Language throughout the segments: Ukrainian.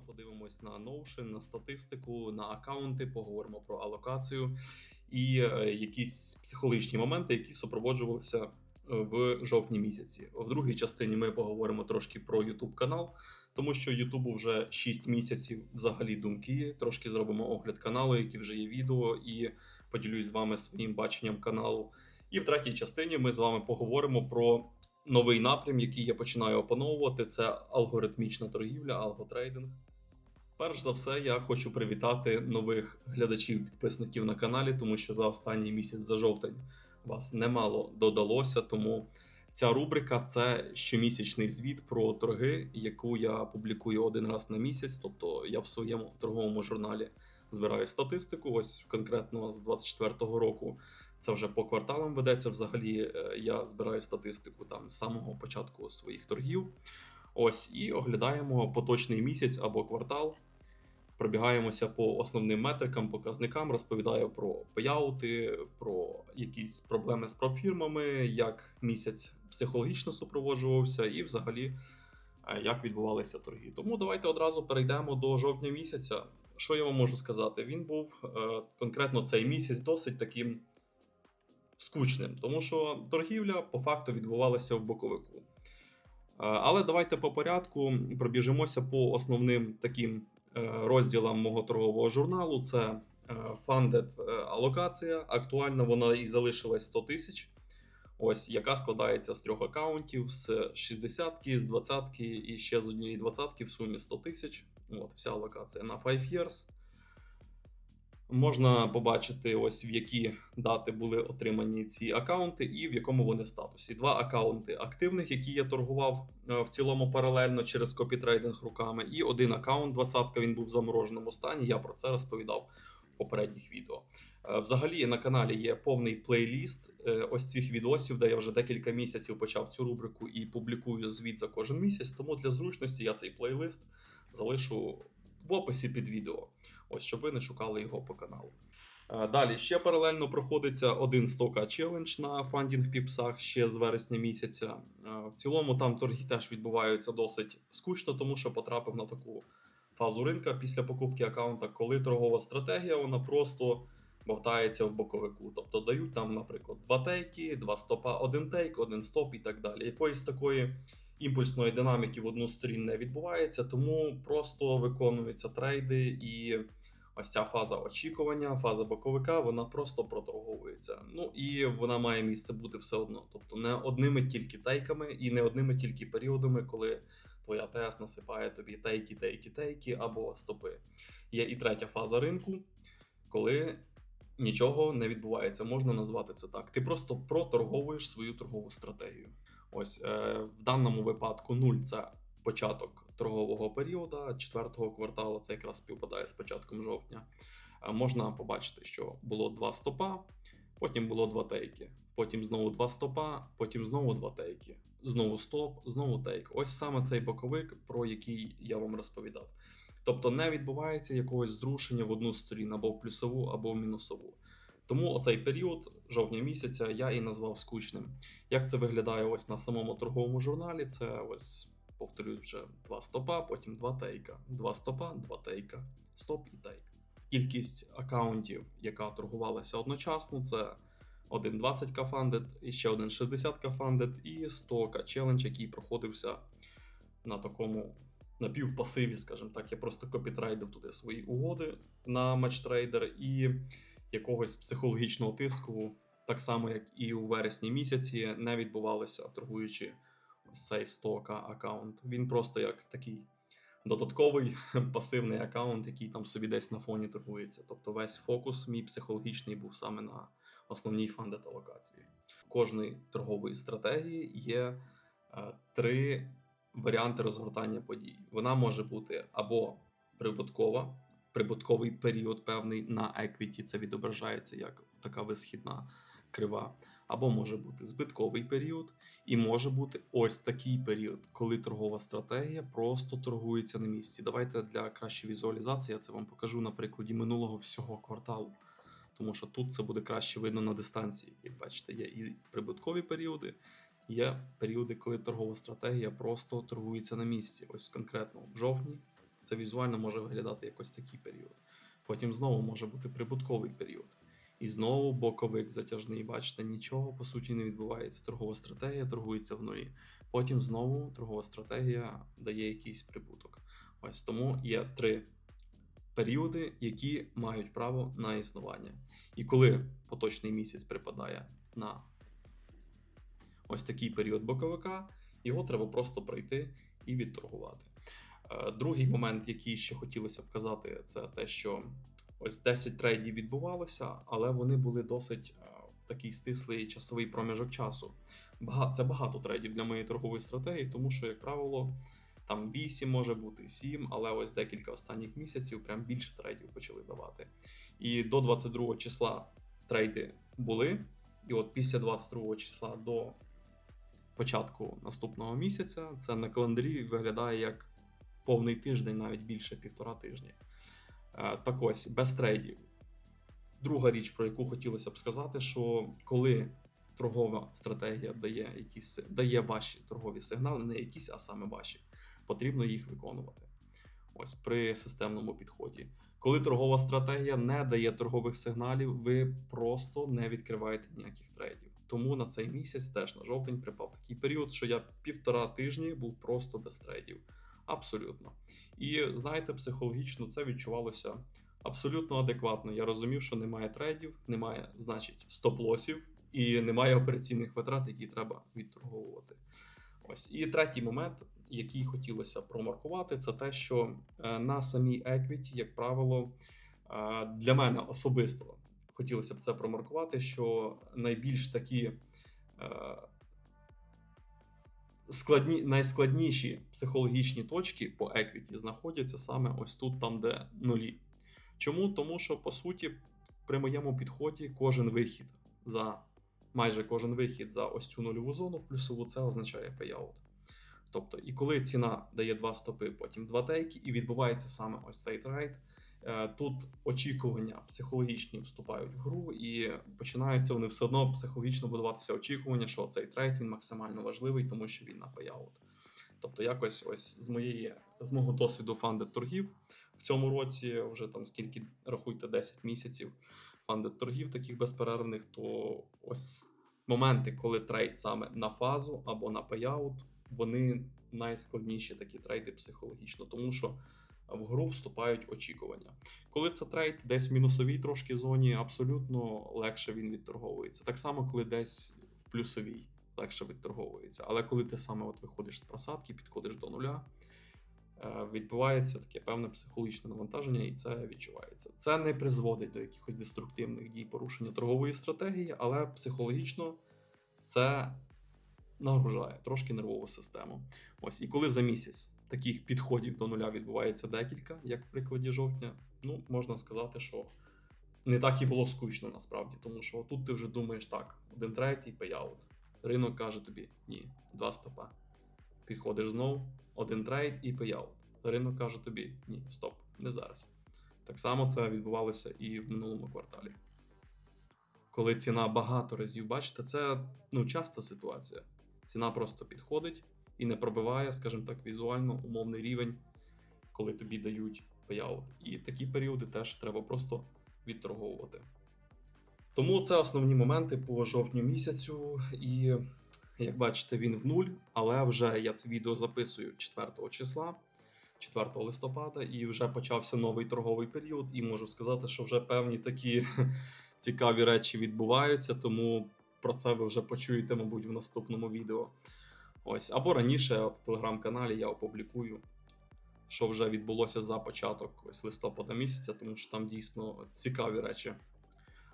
Ми подивимось на Notion, на статистику, на аккаунти, поговоримо про алокацію і е, якісь психологічні моменти, які супроводжувалися е, в жовтні місяці. В другій частині ми поговоримо трошки про YouTube канал, тому що Ютубу вже 6 місяців взагалі думки. Трошки зробимо огляд каналу, які вже є відео, і поділюсь з вами своїм баченням каналу. І в третій частині ми з вами поговоримо про новий напрям, який я починаю опановувати. Це алгоритмічна торгівля, алготрейдинг. Перш за все, я хочу привітати нових глядачів, підписників на каналі, тому що за останній місяць за жовтень вас немало додалося. Тому ця рубрика це щомісячний звіт про торги, яку я публікую один раз на місяць. Тобто я в своєму торговому журналі збираю статистику. Ось конкретно з 24-го року. Це вже по кварталам ведеться. Взагалі е, я збираю статистику там з самого початку своїх торгів. Ось і оглядаємо поточний місяць або квартал. Пробігаємося по основним метрикам, показникам, розповідаю про паяути, про якісь проблеми з пропфірмами, як місяць психологічно супроводжувався, і взагалі е, як відбувалися торги. Тому давайте одразу перейдемо до жовтня місяця. Що я вам можу сказати? Він був е, конкретно цей місяць досить таким скучним, тому що торгівля по факту відбувалася в боковику. Е, Але давайте по порядку пробіжимося по основним таким розділам мого торгового журналу. Це е, funded е, алокація. Актуально вона і залишилась 100 тисяч. Ось яка складається з трьох аккаунтів: з 60 з 20 і ще з однієї 20 в сумі 100 тисяч. От вся алокація на 5 years. Можна побачити, ось в які дати були отримані ці аккаунти, і в якому вони статусі. Два аккаунти активних, які я торгував е, в цілому паралельно через копітрейдинг руками, і один аккаунт 20 він був в замороженому стані. Я про це розповідав в попередніх відео. Е, Взагалі на каналі є повний плейліст е, ось цих відосів, де я вже декілька місяців почав цю рубрику і публікую звіт за кожен місяць. Тому для зручності я цей плейлист залишу в описі під відео. Ось щоб ви не шукали його по каналу. Е, Далі ще паралельно проходиться один 100к челендж на фандінг піпсах ще з вересня місяця. Е, В цілому там торги теж відбуваються досить скучно, тому що потрапив на таку фазу ринка після покупки аккаунта, коли торгова стратегія вона просто бовтається в боковику. Тобто дають там, наприклад, два тейки, два стопа, один тейк, один стоп і так далі. Якоїсь такої імпульсної динаміки в одну сторін не відбувається, тому просто виконуються трейди і. Ось ця фаза очікування, фаза боковика, вона просто проторговується. Ну і вона має місце бути все одно. Тобто не одними тільки тейками і не одними тільки періодами, коли твоя ТС насипає тобі тейки, тейки, тейки або стопи. Є і третя фаза ринку, коли нічого не відбувається. Можна назвати це так. Ти просто проторговуєш свою торгову стратегію. Ось е, в даному випадку 0 це початок торгового періоду, четвертого кварталу, це якраз співпадає з початком жовтня. Е, Можна побачити, що було два стопа, потім було два тейки, потім знову два стопа, потім знову два тейки, знову стоп, знову тейк. Ось саме цей боковик, про який я вам розповідав. Тобто не відбувається якогось зрушення в одну сторін або в плюсову, або в мінусову. Тому оцей період жовтня місяця я і назвав скучним. Як це виглядає ось на самому торговому журналі? Це ось повторюю вже два стопа, потім два тейка, два стопа, два тейка, стоп і тейк. Кількість аккаунтів, яка торгувалася одночасно, це один 20к фандед, і ще один 60к фандед, і 100к челендж, який проходився на такому напівпасиві, скажімо так. Я просто копітрейдив туди свої угоди на матчтрейдер і якогось психологічного тиску, так само як і у вересні місяці, не відбувалося, торгуючи цей 100к аккаунт. Він просто як такий додатковий пасивний аккаунт, який там собі десь на фоні торгується. Тобто весь фокус мій психологічний був саме на основній фандет алокації. У кожної торгової стратегії є е, три варіанти розгортання подій. Вона може бути або прибуткова, прибутковий період певний на еквіті, це відображається як така висхідна крива, або може бути збитковий період, і може бути ось такий період, коли торгова стратегія просто торгується на місці. Давайте для кращої візуалізації я це вам покажу на прикладі минулого всього кварталу. Тому що тут це буде краще видно на дистанції. Як бачите, є і прибуткові періоди, є періоди, коли торгова стратегія просто торгується на місці. Ось конкретно в жовтні Це візуально може виглядати якось такий період. Потім знову може бути прибутковий період. І знову боковик затяжний. Бачите, нічого по суті не відбувається. Торгова стратегія торгується в нулі. Потім знову торгова стратегія дає якийсь прибуток. Ось тому є три періоди, які мають право на існування. І коли поточний місяць припадає на ось такий період боковика, його треба просто пройти і відторгувати. Е, Другий момент, який ще хотілося вказати, це те, що ось 10 трейдів відбувалося, але вони були досить е, в такий стислий часовий проміжок часу. Це багато трейдів для моєї торгової стратегії, тому що, як правило, там 8 може бути 7, але ось декілька останніх місяців прям більше трейдів почали давати. І до 22 числа трейди були. І от після 22 числа до початку наступного місяця це на календарі виглядає як повний тиждень, навіть більше півтора тижні. Е, Так ось, без трейдів. Друга річ, про яку хотілося б сказати, що коли торгова стратегія дає якісь дає ваші торгові сигнали, не якісь, а саме ваші, потрібно їх виконувати. Ось при системному підході. Коли торгова стратегія не дає торгових сигналів, ви просто не відкриваєте ніяких трейдів. Тому на цей місяць теж на жовтень припав такий період, що я півтора тижні був просто без трейдів. Абсолютно. І знаєте, психологічно це відчувалося абсолютно адекватно. Я розумів, що немає трейдів, немає, значить, стоп-лосів і немає операційних витрат, які треба відторговувати. Ось і третій момент, який хотілося промаркувати, це те, що е, на самій еквіті, як правило, е, для мене особисто хотілося б це промаркувати, що найбільш такі е, складні, найскладніші психологічні точки по еквіті знаходяться саме ось тут, там, де нулі. Чому? Тому що по суті, при моєму підході кожен вихід за майже кожен вихід за ось цю нульову зону в плюсову це означає payout. Тобто, і коли ціна дає два стопи, потім два тейки, і відбувається саме ось цей трейд. Е, Тут очікування психологічні вступають в гру, і починаються вони все одно психологічно будуватися очікування, що цей трейд він максимально важливий, тому що він на payout. Тобто, якось ось з моєї з мого досвіду фандед торгів в цьому році, вже там скільки рахуйте 10 місяців фандед торгів таких безперервних, то ось моменти, коли трейд саме на фазу або на payout, вони найскладніші такі трейди психологічно, тому що в гру вступають очікування. Коли це трейд десь в мінусовій трошки зоні, абсолютно легше він відторговується. Так само, коли десь в плюсовій легше відторговується. Але коли ти саме от виходиш з просадки, підходиш до нуля, е, відбувається таке певне психологічне навантаження, і це відчувається. Це не призводить до якихось деструктивних дій порушення торгової стратегії, але психологічно це нагружає трошки нервову систему. Ось і коли за місяць таких підходів до нуля відбувається декілька, як в прикладі жовтня, ну можна сказати, що не так і було скучно насправді, тому що тут ти вже думаєш так: один третій пейаут. Ринок каже тобі ні, два стопа. Підходиш знов, один трейд і пейаут. Ринок каже тобі ні, стоп, не зараз. Так само це відбувалося і в минулому кварталі. Коли ціна багато разів, бачите, це ну, часта ситуація. Ціна просто підходить і не пробиває, скажімо так, візуально умовний рівень, коли тобі дають payout. І такі періоди теж треба просто відторговувати. Тому це основні моменти по жовтню місяцю. І як бачите, він в нуль, але вже я це відео записую 4 числа, 4 листопада, і вже почався новий торговий період. І можу сказати, що вже певні такі цікаві речі відбуваються, тому про це ви вже почуєте, мабуть, в наступному відео. Ось, або раніше в телеграм-каналі я опублікую, що вже відбулося за початок ось листопада місяця, тому що там дійсно цікаві речі.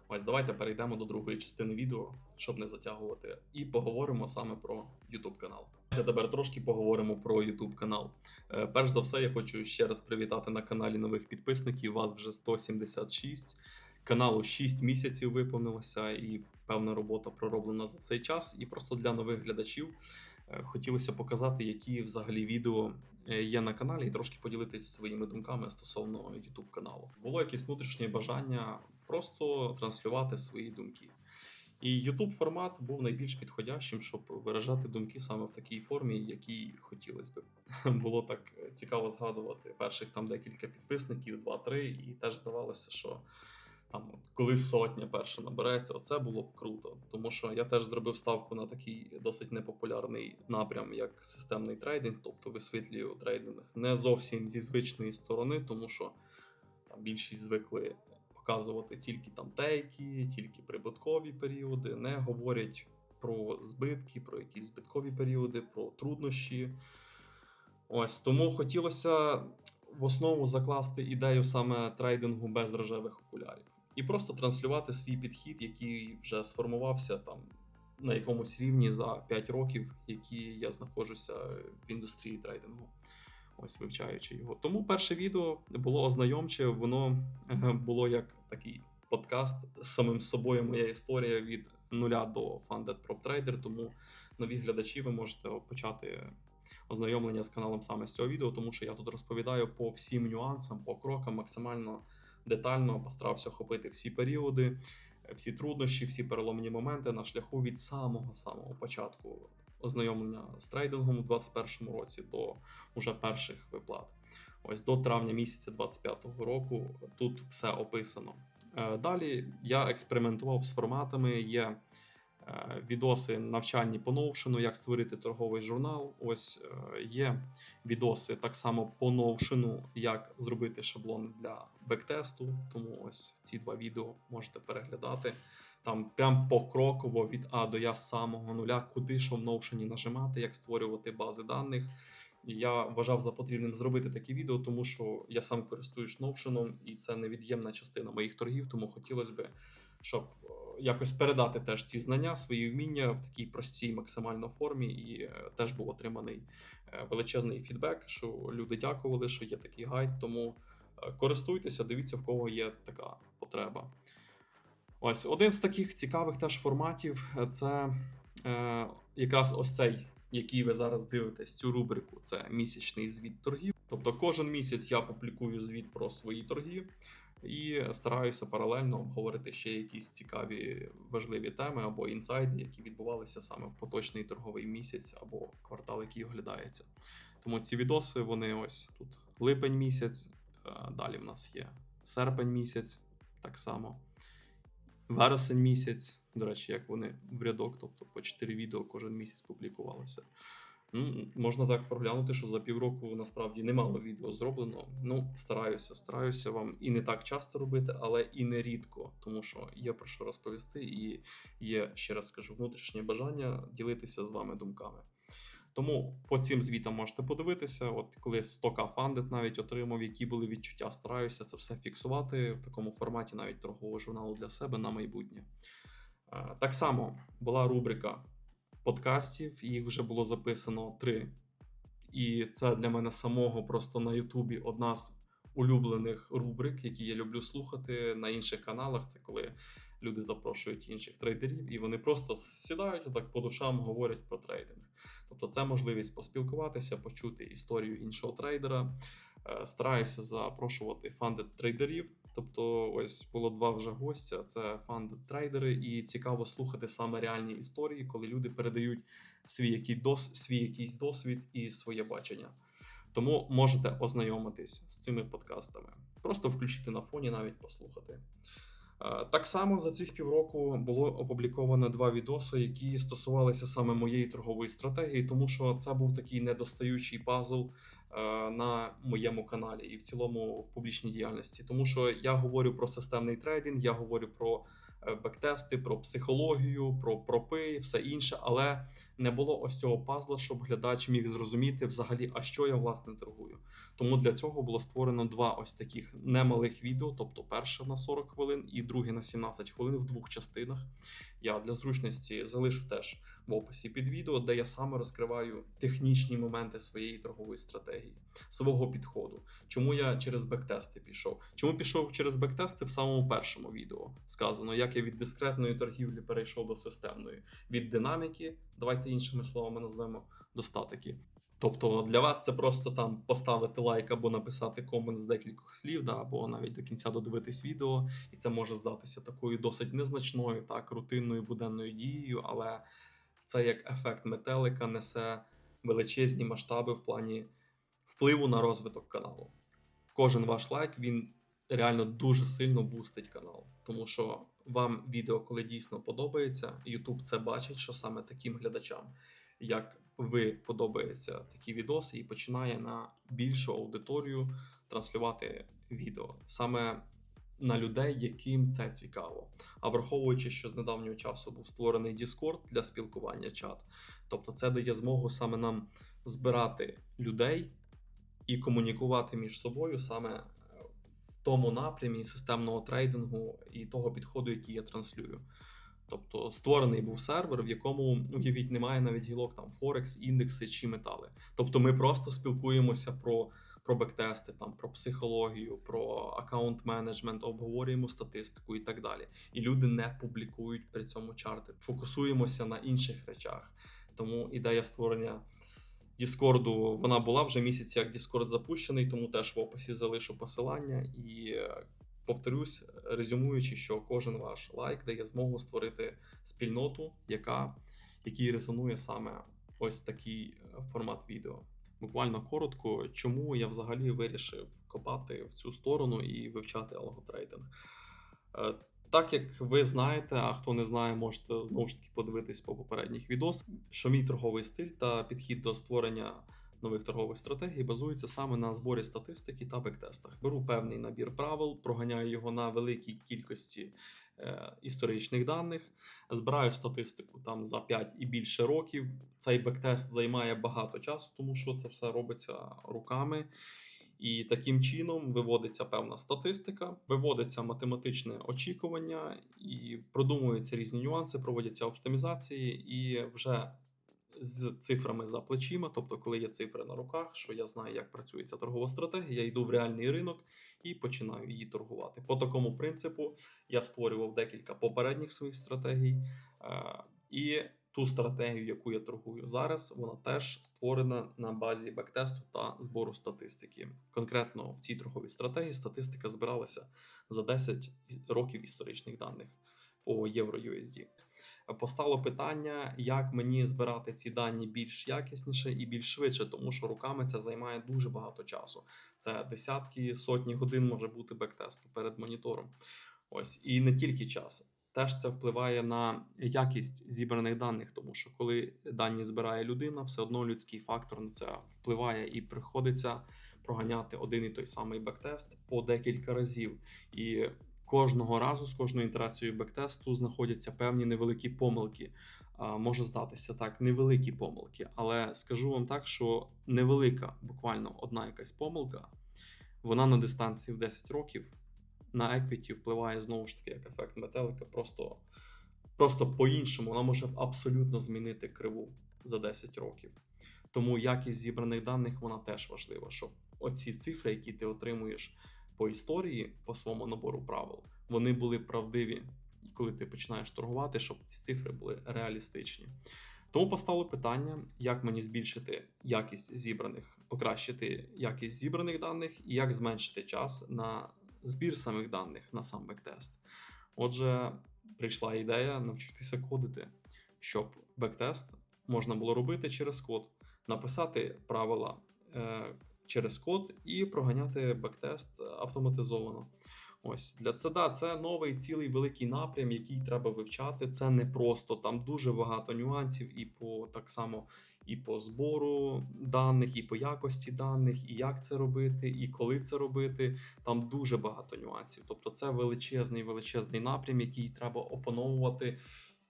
Ось давайте перейдемо до другої частини відео, щоб не затягувати, і поговоримо саме про YouTube канал. Давайте тепер трошки поговоримо про YouTube канал. Е, Перш за все, я хочу ще раз привітати на каналі нових підписників. Вас вже 176. Каналу 6 місяців виповнилося, і певна робота пророблена за цей час. І просто для нових глядачів хотілося показати, які взагалі відео е, є на каналі, і трошки поділитися своїми думками стосовно YouTube каналу. Було якесь внутрішнє бажання просто транслювати свої думки. І YouTube формат був найбільш підходящим, щоб виражати думки саме в такій формі, якій хотілося б. Було так цікаво згадувати перших там декілька підписників, два-три, і теж здавалося, що там коли сотня перша набереться, оце було б круто. Тому що я теж зробив ставку на такий досить непопулярний напрям, як системний трейдинг, тобто висвітлюю трейдинг не зовсім зі звичної сторони, тому що там більшість звикли показувати тільки там тейки, тільки прибуткові періоди, не говорять про збитки, про якісь збиткові періоди, про труднощі. Ось тому хотілося в основу закласти ідею саме трейдингу без рожевих окулярів. І просто транслювати свій підхід, який вже сформувався там на якомусь рівні за 5 років, які я знаходжуся в індустрії трейдингу, ось вивчаючи його. Тому перше відео було ознайомче, воно е, було як такий подкаст з самим собою. Моя історія від нуля до Funded Prop Trader, тому нові глядачі ви можете почати ознайомлення з каналом саме з цього відео, тому що я тут розповідаю по всім нюансам, по крокам максимально детально постарався охопити всі періоди, всі труднощі, всі переломні моменти на шляху від самого самого початку ознайомлення з трейдингом у 2021 році до уже перших виплат. Ось до травня місяця 25-го року тут все описано. Е, Далі я експериментував з форматами. Є е, відоси навчальні по Notion, як створити торговий журнал. Ось е, є відоси так само по Notion, як зробити шаблон для бектесту. Тому ось ці два відео можете переглядати. Там прям покроково від А до Я з самого нуля, куди що в Notion нажимати, як створювати бази даних. Я вважав за потрібним зробити такі відео, тому що я сам користуюсь Notion, і це невід'ємна частина моїх торгів, тому хотілося б, щоб е, якось передати теж ці знання, свої вміння в такій простій максимально формі, і е, теж був отриманий е, величезний фідбек, що люди дякували, що є такий гайд. Тому користуйтеся, дивіться, в кого є така потреба. Ось один з таких цікавих теж форматів е, це е, якраз ось цей, який ви зараз дивитесь, цю рубрику. Це місячний звіт торгів. Тобто кожен місяць я публікую звіт про свої торги і стараюся паралельно обговорити ще якісь цікаві важливі теми або інсайди, які відбувалися саме в поточний торговий місяць або квартал, який оглядається. Тому ці відоси вони ось тут липень місяць, далі в нас є серпень місяць, так само вересень місяць. До речі, як вони в рядок, тобто по 4 відео кожен місяць публікувалися. Ну, можна так проглянути, що за півроку насправді немало відео зроблено. Ну, стараюся, стараюся вам і не так часто робити, але і не рідко, тому що є про що розповісти, і є, ще раз скажу, внутрішнє бажання ділитися з вами думками. Тому по цим звітам можете подивитися. От коли 100к фандит навіть отримав, які були відчуття, стараюся це все фіксувати в такому форматі, навіть торгового журналу для себе на майбутнє. Е, Так само була рубрика подкастів, їх вже було записано три. І це для мене самого просто на Ютубі одна з улюблених рубрик, які я люблю слухати на інших каналах. Це коли люди запрошують інших трейдерів, і вони просто сідають так по душам, говорять про трейдинг. Тобто, це можливість поспілкуватися, почути історію іншого трейдера. Е, Стараюся запрошувати фандед трейдерів. Тобто, ось було два вже гостя: це фандед трейдери, і цікаво слухати саме реальні історії, коли люди передають свій, який дос, свій якийсь досвід і своє бачення. Тому можете ознайомитись з цими подкастами. Просто включити на фоні, навіть послухати. Е, Так само за цих півроку було опубліковано два відоси, які стосувалися саме моєї торгової стратегії, тому що це був такий недостаючий пазл е, на моєму каналі і в цілому в публічній діяльності. Тому що я говорю про системний трейдинг, я говорю про бектести, про психологію, про пропи, все інше, але не було ось цього пазла, щоб глядач міг зрозуміти взагалі, а що я власне торгую. Тому для цього було створено два ось таких немалих відео, тобто перше на 40 хвилин і друге на 17 хвилин в двох частинах. Я для зручності залишу теж в описі під відео, де я саме розкриваю технічні моменти своєї торгової стратегії, свого підходу. Чому я через бектести пішов? Чому пішов через бектести в самому першому відео? Сказано, як я від дискретної торгівлі перейшов до системної, від динаміки, давайте іншими словами назвемо, до статики. Тобто для вас це просто там поставити лайк або написати комент з декількох слів, да, або навіть до кінця додивитись відео, і це може здатися такою досить незначною, так, рутинною буденною дією, але це як ефект метелика несе величезні масштаби в плані впливу на розвиток каналу. Кожен ваш лайк він реально дуже сильно бустить канал, тому що вам відео, коли дійсно подобається, YouTube це бачить, що саме таким глядачам, як ви подобаються такі відоси, і починає на більшу аудиторію транслювати відео саме на людей, яким це цікаво. А враховуючи, що з недавнього часу був створений Discord для спілкування чат, тобто це дає змогу саме нам збирати людей і комунікувати між собою саме е, в тому напрямі системного трейдингу і того підходу, який я транслюю. Тобто створений був сервер, в якому уявіть немає навіть гілок там Форекс, індекси чи метали. Тобто ми просто спілкуємося про, про бектести, там про психологію, про аккаунт менеджмент, обговорюємо статистику і так далі. І люди не публікують при цьому чарти. Фокусуємося на інших речах. Тому ідея створення Діскорду вона була вже місяць, як Discord запущений, тому теж в описі залишу посилання і е, повторюсь, резюмуючи, що кожен ваш лайк дає змогу створити спільноту, яка який резонує саме ось такий е, формат відео. Буквально коротко, чому я взагалі вирішив копати в цю сторону і вивчати алготрейдинг. Так як ви знаєте, а хто не знає, можете знову ж таки подивитись по попередніх відосах, що мій торговий стиль та підхід до створення нових торгових стратегій базується саме на зборі статистики та бектестах. Беру певний набір правил, проганяю його на великій кількості е, історичних даних, збираю статистику там за 5 і більше років. Цей бектест займає багато часу, тому що це все робиться руками. І таким чином виводиться певна статистика, виводиться математичне очікування, і продумуються різні нюанси, проводяться оптимізації, і вже з цифрами за плечима, тобто, коли є цифри на руках, що я знаю, як працює ця торгова стратегія, я йду в реальний ринок і починаю її торгувати. По такому принципу я створював декілька попередніх своїх стратегій. е, І ту стратегію, яку я торгую зараз, вона теж створена на базі бектесту та збору статистики. Конкретно в цій торговій стратегії статистика збиралася за 10 років історичних даних по євро-USD. Постало питання, як мені збирати ці дані більш якісніше і більш швидше, тому що руками це займає дуже багато часу. Це десятки, сотні годин може бути бектесту перед монітором. Ось і не тільки час. Теж це впливає на якість зібраних даних, тому що коли дані збирає людина, все одно людський фактор на це впливає і приходиться проганяти один і той самий бектест по декілька разів. І кожного разу з кожною ітерацією бектесту знаходяться певні невеликі помилки. Може здатися так, невеликі помилки, але скажу вам так, що невелика, буквально одна якась помилка, вона на дистанції в 10 років на еквіті впливає знову ж таки як ефект метелика, просто, просто по-іншому. Вона може абсолютно змінити криву за 10 років. Тому якість зібраних даних вона теж важлива, щоб оці цифри, які ти отримуєш по історії, по своєму набору правил, вони були правдиві. Коли ти починаєш торгувати, щоб ці цифри були реалістичні. Тому постало питання, як мені збільшити якість зібраних, покращити якість зібраних даних і як зменшити час на збір самих даних на сам бектест. Отже, прийшла ідея навчитися кодити, щоб бектест можна було робити через код, написати правила е, через код і проганяти бектест автоматизовано. Ось для це да, це новий цілий великий напрям, який треба вивчати. Це не просто там дуже багато нюансів, і по так само і по збору даних, і по якості даних, і як це робити, і коли це робити. Там дуже багато нюансів. Тобто, це величезний величезний напрям, який треба опановувати.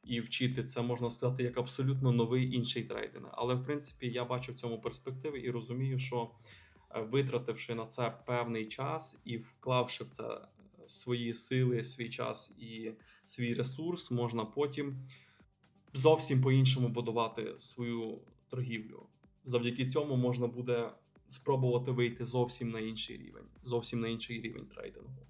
І вчити це можна сказати як абсолютно новий інший трейдинг. Але в принципі я бачу в цьому перспективи і розумію, що витративши на це певний час і вклавши в це свої сили, свій час і свій ресурс, можна потім зовсім по-іншому будувати свою торгівлю. Завдяки цьому можна буде спробувати вийти зовсім на інший рівень, зовсім на інший рівень трейдингу.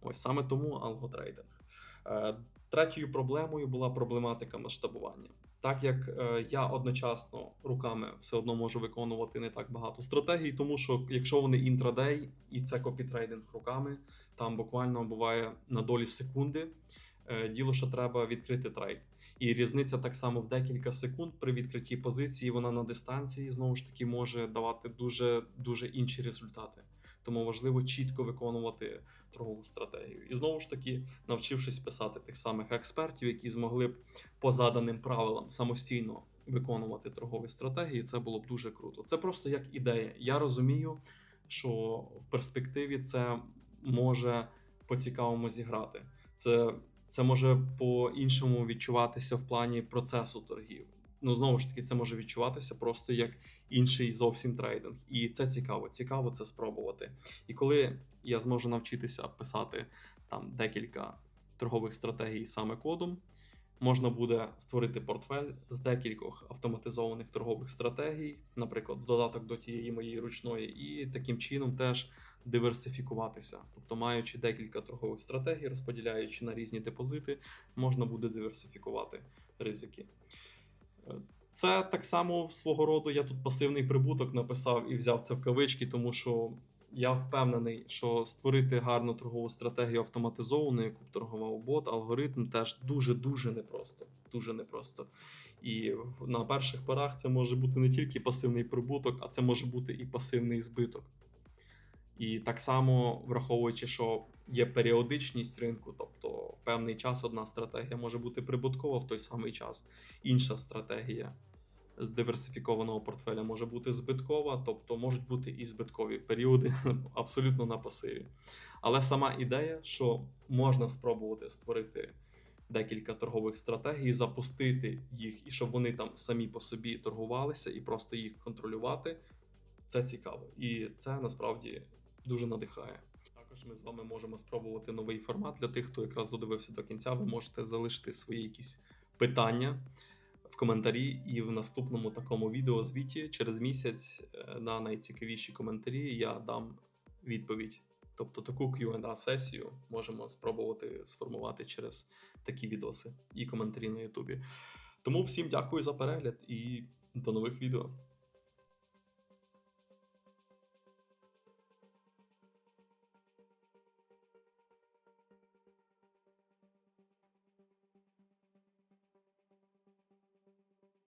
Ось саме тому алготрейдинг. Е, Третьою проблемою була проблематика масштабування. Так як е, я одночасно руками все одно можу виконувати не так багато стратегій, тому що якщо вони інтрадей і це копітрейдинг руками, там буквально буває на долі секунди. е, Діло, що треба відкрити трейд. І різниця так само в декілька секунд при відкритті позиції, вона на дистанції знову ж таки може давати дуже дуже інші результати. Тому важливо чітко виконувати торгову стратегію. І знову ж таки, навчившись писати тих самих експертів, які змогли б по заданим правилам самостійно виконувати торгові стратегії, це було б дуже круто. Це просто як ідея. Я розумію, що в перспективі це може по-цікавому зіграти. Це, це може по-іншому відчуватися в плані процесу торгів. Ну, знову ж таки, це може відчуватися просто як інший зовсім трейдинг. І це цікаво. Цікаво це спробувати. І коли я зможу навчитися писати там декілька торгових стратегій саме кодом, можна буде створити портфель з декількох автоматизованих торгових стратегій, наприклад, додаток до тієї моєї ручної, і таким чином теж диверсифікуватися. Тобто, маючи декілька торгових стратегій, розподіляючи на різні депозити, можна буде диверсифікувати ризики. Це так само свого роду. Я тут пасивний прибуток написав і взяв це в кавички, тому що я впевнений, що створити гарну торгову стратегію автоматизовану, яку б торгував бот, алгоритм теж дуже дуже непросто. Дуже непросто. І на перших порах це може бути не тільки пасивний прибуток, а це може бути і пасивний збиток. І так само враховуючи, що є періодичність ринку, тобто в певний час одна стратегія може бути прибуткова в той самий час, інша стратегія з диверсифікованого портфеля може бути збиткова, тобто можуть бути і збиткові періоди абсолютно на пасиві. Але сама ідея, що можна спробувати створити декілька торгових стратегій, запустити їх, і щоб вони там самі по собі торгувалися і просто їх контролювати, це цікаво. І це насправді дуже надихає. Також ми з вами можемо спробувати новий формат для тих, хто якраз додивився до кінця. Ви можете залишити свої якісь питання в коментарі, і в наступному такому відео звіті через місяць е, на найцікавіші коментарі я дам відповідь. Тобто таку Q&A сесію можемо спробувати сформувати через такі відоси і коментарі на Ютубі. Тому всім дякую за перегляд і до нових відео.